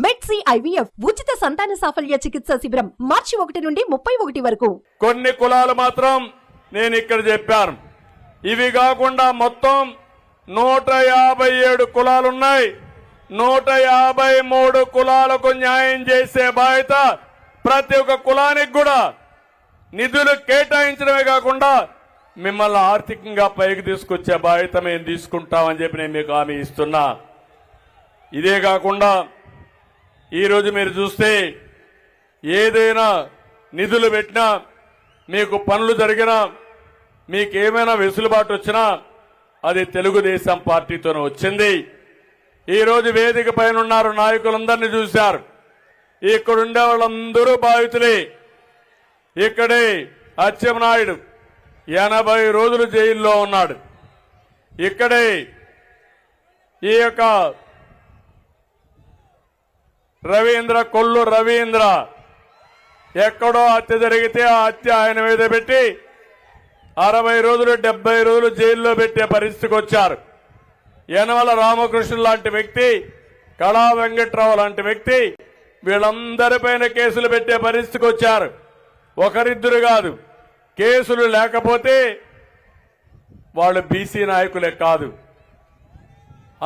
మెడ్సీ IVF ఉచిత సంతాన సాఫల్య చికిత్స శిబిరం మార్చి ఒకటి నుండి ముప్పై ఒకటి వరకు. కొన్ని కులాలు మాత్రం నేను ఇక్కడ చెప్పాను. ఇవి కాకుండా మొత్తం నూట యాభై ఏడు కులాలున్నాయి. నూట యాభై మూడు కులాలకు న్యాయం చేసే బాధ్యత ప్రతి ఒక్క కులానికి కూడా. నిధులు కేటాయించడమే కాకుండా మిమ్మల్ని ఆర్థికంగా పైకి తీసుకొచ్చే బాధ్యత మేము తీసుకుంటామని చెప్పి నేను మీకు హామీ ఇస్తున్నా. ఇదే కాకుండా ఈరోజు మీరు చూస్తే ఏదైనా నిధులు పెట్టినా మీకు పనులు జరిగినా మీకు ఏమైనా వెసులుబాటు వచ్చినా అది తెలుగుదేశం పార్టీతోనే వచ్చింది. ఈరోజు వేదిక పైన ఉన్నారు నాయకులందరినీ చూశారు. ఇక్కడ ఉండే వాళ్ళందరూ బాధితులే. ఇక్కడే అచ్చెన్నాయుడు ఎనభై రోజులు జైల్లో ఉన్నాడు. ఇక్కడే ఈ యొక్క రవీంద్ర కొల్లు రవీంద్ర. ఎక్కడో హత్య జరిగితే ఆ హత్య ఆయన మీద పెట్టి అరవై రోజులు డెబ్బై రోజులు జైల్లో పెట్టే పరిస్థితికి వచ్చారు. యనమల రామకృష్ణ లాంటి వ్యక్తి కళా వెంకట్రావు లాంటి వ్యక్తి వీళ్ళందరిపైన కేసులు పెట్టే పరిస్థితికి వచ్చారు. ఒకరిద్దరు కాదు కేసులు లేకపోతే వాళ్ళు బీసీ నాయకులే కాదు.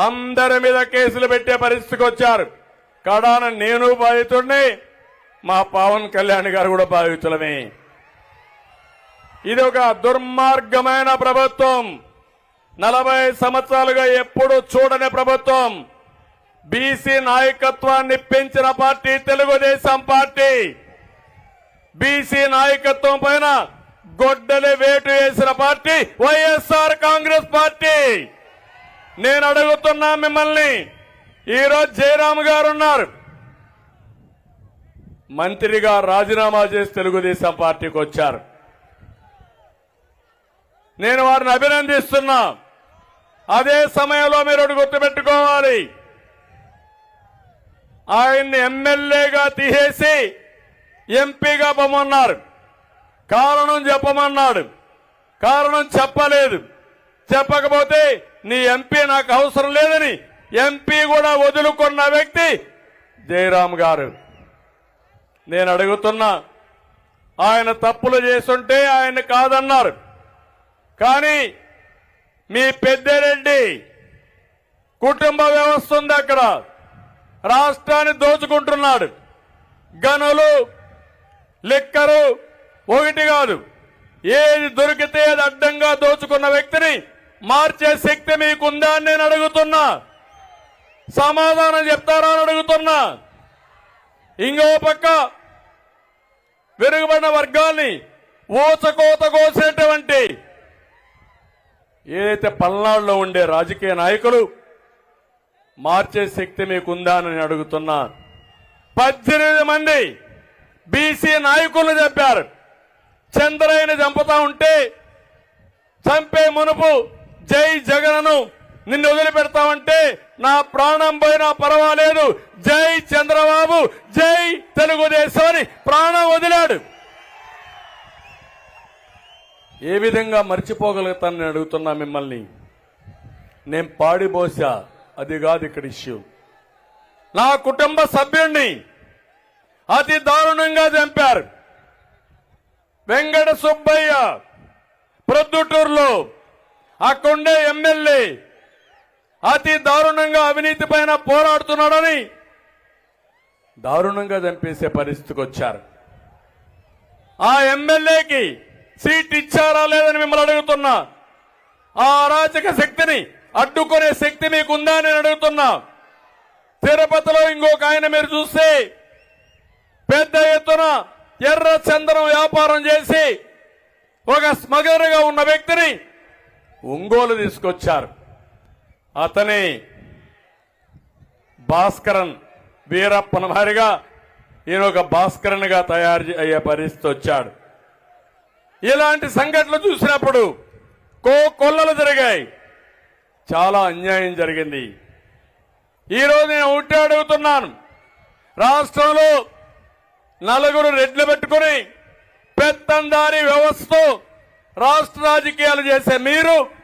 అందరి మీద కేసులు పెట్టే పరిస్థితికి వచ్చారు. కడాన నేను బాధితుడిని మా పవన్ కళ్యాణ్ గారు కూడా బాధితులమే. ఇది ఒక దుర్మార్గమైన ప్రభుత్వం. నలభై సంవత్సరాలుగా ఎప్పుడు చూడని ప్రభుత్వం. బీసీ నాయకత్వాన్ని పెంచిన పార్టీ తెలుగుదేశం పార్టీ. బీసీ నాయకత్వం పైన గొడ్డలి వేటు వేసిన పార్టీ వైఎస్ఆర్ కాంగ్రెస్ పార్టీ. నేను అడుగుతున్నా మిమ్మల్ని ఈరోజు జయరామ్ గారు ఉన్నారు. మంత్రిగా రాజీనామా చేసి తెలుగుదేశం పార్టీకి వచ్చారు. నేను వారిని అభినందిస్తున్నా. అదే సమయంలో మీరు ఒకటి గుర్తుపెట్టుకోవాలి. ఆయన్ని ఎమ్మెల్యేగా తీసేసి ఎంపీగా పొమ్మన్నారు. కారణం చెప్పమన్నాడు. కారణం చెప్పలేదు. చెప్పకపోతే నీ ఎంపీ నాకు అవసరం లేదని ఎంపీ కూడా వదులుకున్న వ్యక్తి జయరామ్ గారు. నేను అడుగుతున్నా ఆయన తప్పులు చేస్తుంటే ఆయన కాదన్నారు. కానీ మీ పెద్దరెడ్డి కుటుంబ వ్యవస్థ ఉంది అక్కడ. రాష్ట్రాన్ని దోచుకుంటున్నాడు. గనులు లిక్కరు ఒకటి కాదు. ఏది దొరికితే అది అడ్డంగా దోచుకున్న వ్యక్తిని మార్చే శక్తి మీకుందా అని నేను అడుగుతున్నా. సమాధానం చెప్తారా అని అడుగుతున్నా. ఇంకో పక్క వెనుకబడిన వర్గాల్ని ఊచకోత కోసేటువంటి ఏదైతే పల్నాడులో ఉండే రాజకీయ నాయకులు మార్చే శక్తి మీకుందా అని అడుగుతున్నా. పద్దెనిమిది మంది బీసీ నాయకులు చెప్పారు చంద్రయ్యని చంపుతా ఉంటే చంపే మునుపు జై జగన్ను నిన్ను వదిలిపెడతామంటే నా ప్రాణం పోయినా పర్వాలేదు. జై చంద్రబాబు జై తెలుగుదేశం అని ప్రాణం వదిలాడు. ఏ విధంగా మర్చిపోగలుగుతానని అడుగుతున్నా మిమ్మల్ని. నేను పాడిబోసా అది కాదు ఇక్కడ ఇష్యూ. నా కుటుంబ సభ్యుణ్ణి అతి దారుణంగా చంపారు. వెంకట సుబ్బయ్య ప్రొద్దుటూరులో అక్కడుండే ఎమ్మెల్యే అతి దారుణంగా అవినీతి పైన పోరాడుతున్నాడని దారుణంగా చంపేసే పరిస్థితికి వచ్చారు. ఆ ఎమ్మెల్యేకి సీట్ ఇచ్చారా లేదని మిమ్మల్ని అడుగుతున్నా. ఆ అరాచక శక్తిని అడ్డుకునే శక్తి మీకుందా అని నేను అడుగుతున్నా. తిరుపతిలో ఇంకొక ఆయన మీరు చూస్తే పెద్ద ఎత్తున ఎర్ర చందనం వ్యాపారం చేసి ఒక స్మగర్గా ఉన్న వ్యక్తిని ఒంగోలు తీసుకొచ్చారు. అతని భాస్కరన్ వీరప్పన వారిగా ఈయన ఒక భాస్కరన్గా తయారు అయ్యే పరిస్థితి వచ్చాడు. ఇలాంటి సంఘటనలు చూసినప్పుడు కో కొల్లలు జరిగాయి. చాలా అన్యాయం జరిగింది. ఈరోజు నేను ఉంటే అడుగుతున్నాను. రాష్ట్రంలో నలుగురు రెడ్లు పెట్టుకుని పెత్తందారి వ్యవస్థతో రాష్ట్ర రాజకీయాలు చేసే మీరు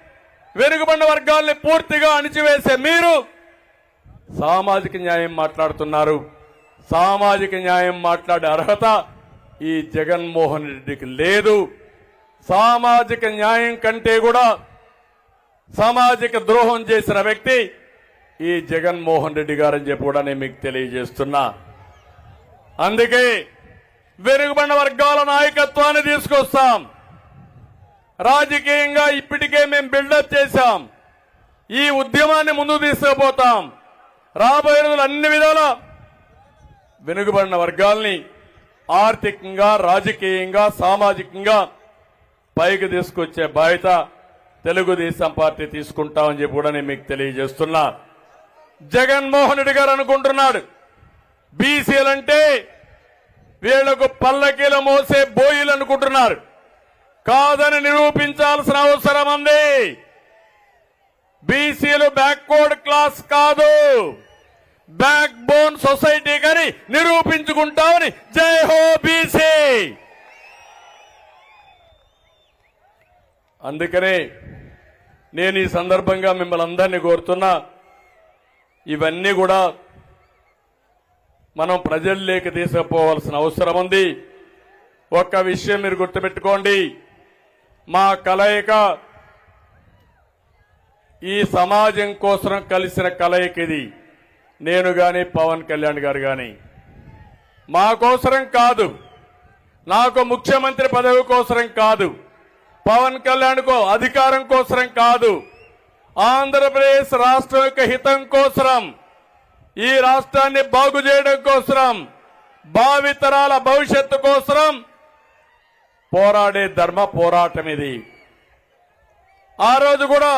వెనుకబడిన వర్గాల్ని పూర్తిగా అణిచివేసే మీరు సామాజిక న్యాయం మాట్లాడుతున్నారు. సామాజిక న్యాయం మాట్లాడే అర్హత ఈ జగన్మోహన్ రెడ్డికి లేదు. సామాజిక న్యాయం కంటే కూడా సామాజిక ద్రోహం చేసిన వ్యక్తి ఈ జగన్మోహన్ రెడ్డి గారని చెప్పి కూడా నేను మీకు తెలియజేస్తున్నా. అందుకే వెనుకబడిన వర్గాల నాయకత్వాన్ని తీసుకొస్తాం. రాజకీయంగా ఇప్పటికే మేము బిల్డప్ చేశాం. ఈ ఉద్యమాన్ని ముందు తీసుకుపోతాం. రాబోయే రోజులు అన్ని విధాల వెనుకబడిన వర్గాల్ని ఆర్థికంగా రాజకీయంగా సామాజికంగా పైకి తీసుకొచ్చే బాధ్యత తెలుగుదేశం పార్టీ తీసుకుంటామని చెప్పి కూడా నేను మీకు తెలియజేస్తున్నా. జగన్మోహన్ రెడ్డి గారు అనుకుంటున్నాడు బీసీలంటే వీళ్ళకు పల్లకీలు మోసే బోయిలు అనుకుంటున్నారు. కాదని నిరూపించాల్సిన అవసరం ఉంది. బీసీలు బ్యాక్వర్డ్ క్లాస్ కాదు. బ్యాక్ బోన్ సొసైటీ కానీ నిరూపించుకుంటామని జై హో బీసీ. అందుకనే నేను ఈ సందర్భంగా మిమ్మల్ని అందరినీ కోరుతున్నా ఇవన్నీ కూడా మనం ప్రజల్లోకి తీసుకుపోవాల్సిన అవసరం ఉంది. ఒక్క విషయం మీరు గుర్తుపెట్టుకోండి. మా కలయిక ఈ సమాజం కోసం కలిసిన కలయిక ఇది. నేను కానీ పవన్ కళ్యాణ్ గారు కానీ మా కోసరం కాదు. నాకు ముఖ్యమంత్రి పదవి కోసరం కాదు. పవన్ కళ్యాణ్కు అధికారం కోసరం కాదు. ఆంధ్రప్రదేశ్ రాష్ట్రం యొక్క హితం కోసరం. ఈ రాష్ట్రాన్ని బాగు చేయడం కోసరం. భావితరాల భవిష్యత్తు కోసరం. పోరాడే ధర్మ పోరాటం ఇది ఆ రోజు కూడా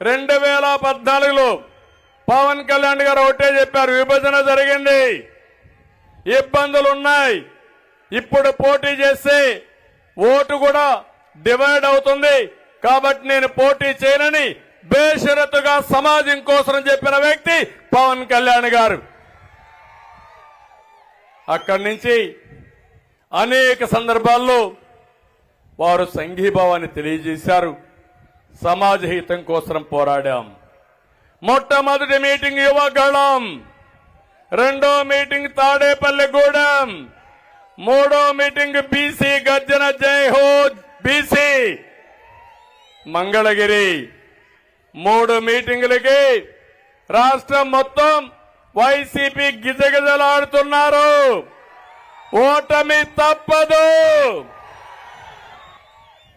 రెండు వేల పద్నాలుగులో పవన్ కళ్యాణ్ గారు ఒకటే చెప్పారు విభజన జరిగింది. ఇబ్బందులు ఉన్నాయి ఇప్పుడు పోటీ చేస్తే ఓటు కూడా డివైడ్ అవుతుంది. కాబట్టి నేను పోటీ చేయనని బేషరతుగా సమాజం కోసం చెప్పిన వ్యక్తి పవన్ కళ్యాణ్ గారు. అక్కడి నుంచి అనేక సందర్భాల్లో వారు సంఘీభావాన్ని తెలియజేశారు. సమాజ హితం కోసం పోరాడాం. మొట్టమొదటి మీటింగ్ యువగళం. రెండో మీటింగ్ తాడేపల్లిగూడెం మూడో మీటింగ్ బీసీ గర్జన జై హో బీసీ మంగళగిరి. మూడు మీటింగులకి రాష్ట్రం మొత్తం వైసీపీ గిజగిజలాడుతున్నారు. ఓటమి తప్పదు.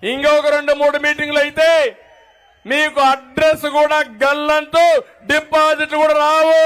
ఇంకొక రెండు మూడు మీటింగ్లు అయితే మీకు అడ్రస్ కూడా గల్లంటూ డిపాజిట్ కూడా రావు.